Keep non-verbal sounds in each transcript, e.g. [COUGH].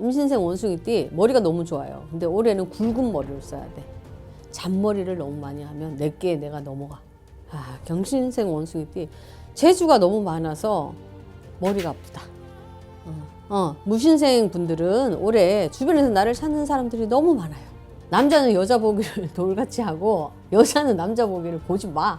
임신생 원숭이 띠 머리가 너무 좋아요. 근데 올해는 굵은 머리를 써야 돼. 잔머리를 너무 많이 하면 내게 내가 넘어가. 아, 경신생 원숭이 띠 재주가 너무 많아서 머리가 아프다. 어, 어, 무신생 분들은 올해 주변에서 나를 찾는 사람들이 너무 많아요. 남자는 여자 보기를 [LAUGHS] 돌같이 하고 여자는 남자 보기를 보지 마.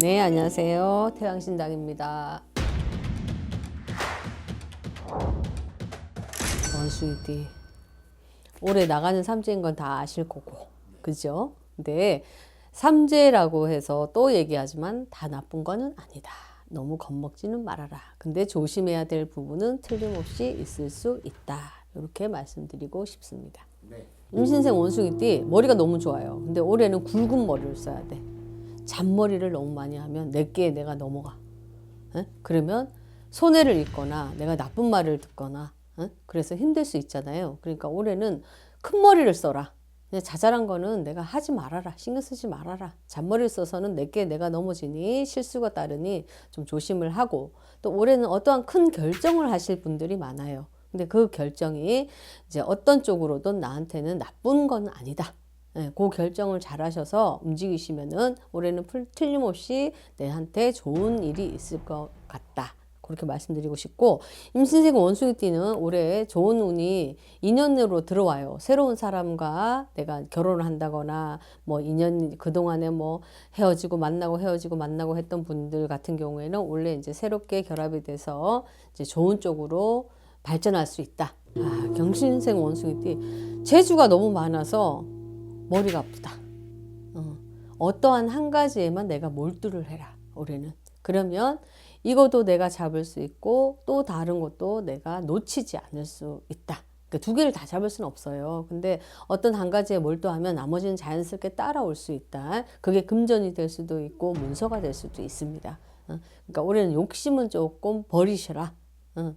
네, 안녕하세요. 태양신당입니다. 원숭이띠. 올해 나가는 삼재인 건 다 아실 거고. 그죠? 근데 삼재라고 해서 또 얘기하지만 다 나쁜 거는 아니다. 너무 겁먹지는 말아라. 근데 조심해야 될 부분은 틀림없이 있을 수 있다. 이렇게 말씀드리고 싶습니다. 임신생 원숭이띠 머리가 너무 좋아요. 근데 올해는 굵은 머리를 써야 돼. 잔머리를 너무 많이 하면 내게 내가 넘어가. 에? 그러면 손해를 입거나 내가 나쁜 말을 듣거나 에? 그래서 힘들 수 있잖아요. 그러니까 올해는 큰 머리를 써라. 그냥 자잘한 거는 내가 하지 말아라. 신경 쓰지 말아라. 잔머리를 써서는 내게 내가 넘어지니 실수가 따르니 좀 조심을 하고 또 올해는 어떠한 큰 결정을 하실 분들이 많아요. 근데 그 결정이 이제 어떤 쪽으로든 나한테는 나쁜 건 아니다. 예, 그 결정을 잘 하셔서 움직이시면은 올해는 풀- 틀림없이 내한테 좋은 일이 있을 것 같다. 그렇게 말씀드리고 싶고 임신생 원숭이 띠는 올해 좋은 운이 인연으로 들어와요. 새로운 사람과 내가 결혼을 한다거나 뭐 인연 그동안에 뭐 헤어지고 만나고 헤어지고 만나고 했던 분들 같은 경우에는 올해 이제 새롭게 결합이 돼서 이제 좋은 쪽으로 발전할 수 있다. 아, 경신생 원숭이 띠 재주가 너무 많아서 머리가 아프다. 어, 어떠한 한 가지에만 내가 몰두를 해라. 올해는. 그러면 이것도 내가 잡을 수 있고 또 다른 것도 내가 놓치지 않을 수 있다. 그두 개를 다 잡을 수는 없어요. 근데 어떤 한 가지에 몰두하면 나머지는 자연스럽게 따라올 수 있다. 그게 금전이 될 수도 있고 문서가 될 수도 있습니다. 어, 그러니까 올해는 욕심은 조금 버리셔라. 어,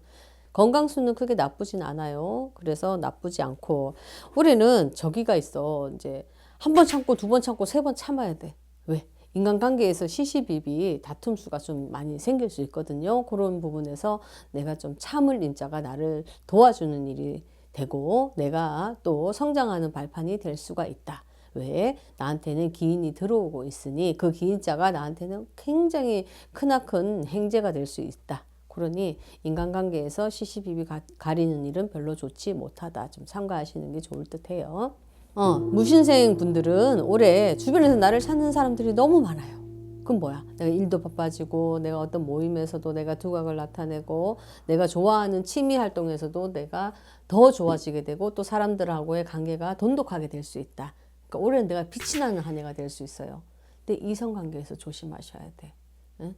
건강수는 크게 나쁘진 않아요. 그래서 나쁘지 않고 올해는 저기가 있어. 이제 한 번 참고 두 번 참고 세 번 참아야 돼. 왜? 인간관계에서 시시비비 다툼 수가 좀 많이 생길 수 있거든요. 그런 부분에서 내가 좀 참을 인자가 나를 도와주는 일이 되고 내가 또 성장하는 발판이 될 수가 있다. 왜? 나한테는 기인이 들어오고 있으니 그 기인자가 나한테는 굉장히 크나큰 행제가 될 수 있다. 그러니 인간관계에서 시시비비 가, 가리는 일은 별로 좋지 못하다. 좀 삼가하시는 게 좋을 듯해요. 어, 무신생 분들은 올해 주변에서 나를 찾는 사람들이 너무 많아요. 그럼 뭐야? 내가 일도 바빠지고, 내가 어떤 모임에서도 내가 두각을 나타내고, 내가 좋아하는 취미 활동에서도 내가 더 좋아지게 되고, 또 사람들하고의 관계가 돈독하게 될 수 있다. 그러니까 올해는 내가 빛이 나는 한 해가 될 수 있어요. 근데 이성 관계에서 조심하셔야 돼. 응?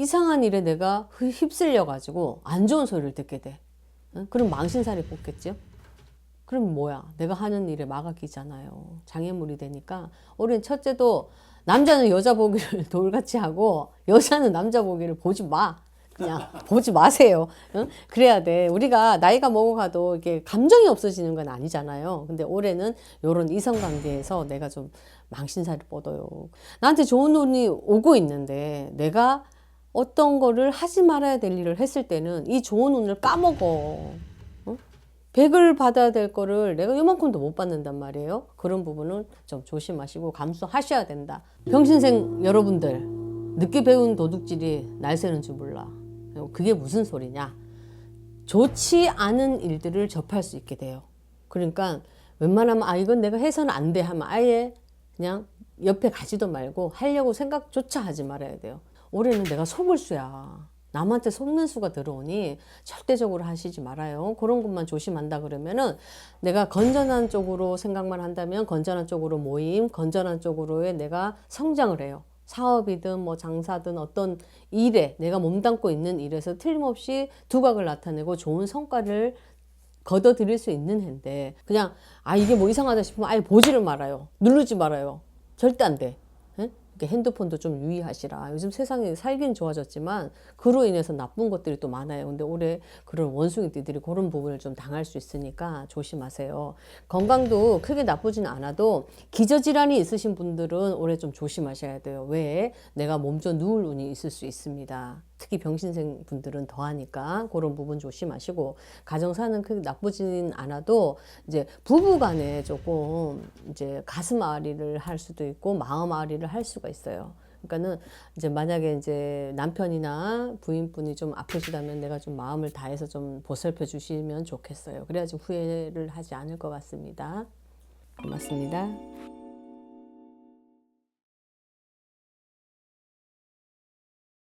이상한 일에 내가 휘- 휩쓸려가지고 안 좋은 소리를 듣게 돼. 응? 그럼 망신살이 뽑겠죠? 그럼 뭐야? 내가 하는 일에 마각이잖아요. 장애물이 되니까. 올해는 첫째도 남자는 여자 보기를 [LAUGHS] 돌같이 하고 여자는 남자 보기를 보지 마. 그냥 [LAUGHS] 보지 마세요. 응? 그래야 돼. 우리가 나이가 먹어가도 이게 감정이 없어지는 건 아니잖아요. 근데 올해는 이런 이성 관계에서 내가 좀 망신살이 뻗어요. 나한테 좋은 운이 오고 있는데 내가 어떤 거를 하지 말아야 될 일을 했을 때는 이 좋은 운을 까먹어. 응? 100을 받아야 될 거를 내가 요만큼도 못 받는단 말이에요. 그런 부분은 좀 조심하시고 감수하셔야 된다. 병신생 여러분들, 늦게 배운 도둑질이 날 새는 줄 몰라. 그게 무슨 소리냐? 좋지 않은 일들을 접할 수 있게 돼요. 그러니까 웬만하면 아 이건 내가 해서는 안 돼 하면 아예 그냥 옆에 가지도 말고 하려고 생각조차 하지 말아야 돼요. 올해는 내가 속을 수야. 남한테 속는 수가 들어오니 절대적으로 하시지 말아요. 그런 것만 조심한다 그러면은 내가 건전한 쪽으로 생각만 한다면 건전한 쪽으로 모임, 건전한 쪽으로의 내가 성장을 해요. 사업이든 뭐 장사든 어떤 일에 내가 몸담고 있는 일에서 틀림없이 두각을 나타내고 좋은 성과를 거둬들일 수 있는 해인데 그냥 아 이게 뭐 이상하다 싶으면 아예 보지를 말아요 누르지 말아요 절대 안돼 이렇게 핸드폰도 좀 유의하시라. 요즘 세상이 살긴 좋아졌지만 그로 인해서 나쁜 것들이 또 많아요. 근데 올해 그런 원숭이띠들이 그런 부분을 좀 당할 수 있으니까 조심하세요. 건강도 크게 나쁘진 않아도 기저질환이 있으신 분들은 올해 좀 조심하셔야 돼요. 왜? 내가 몸져 누울 운이 있을 수 있습니다 특히 병신생 분들은 더하니까 그런 부분 조심하시고 가정사는 크게 나쁘지는 않아도 이제 부부간에 조금 이제 가슴 앓이를 할 수도 있고 마음 앓이를 할 수가 있어요. 그러니까는 이제 만약에 이제 남편이나 부인분이 좀 아프시다면 내가 좀 마음을 다해서 좀 보살펴 주시면 좋겠어요. 그래야지 후회를 하지 않을 것 같습니다. 고맙습니다.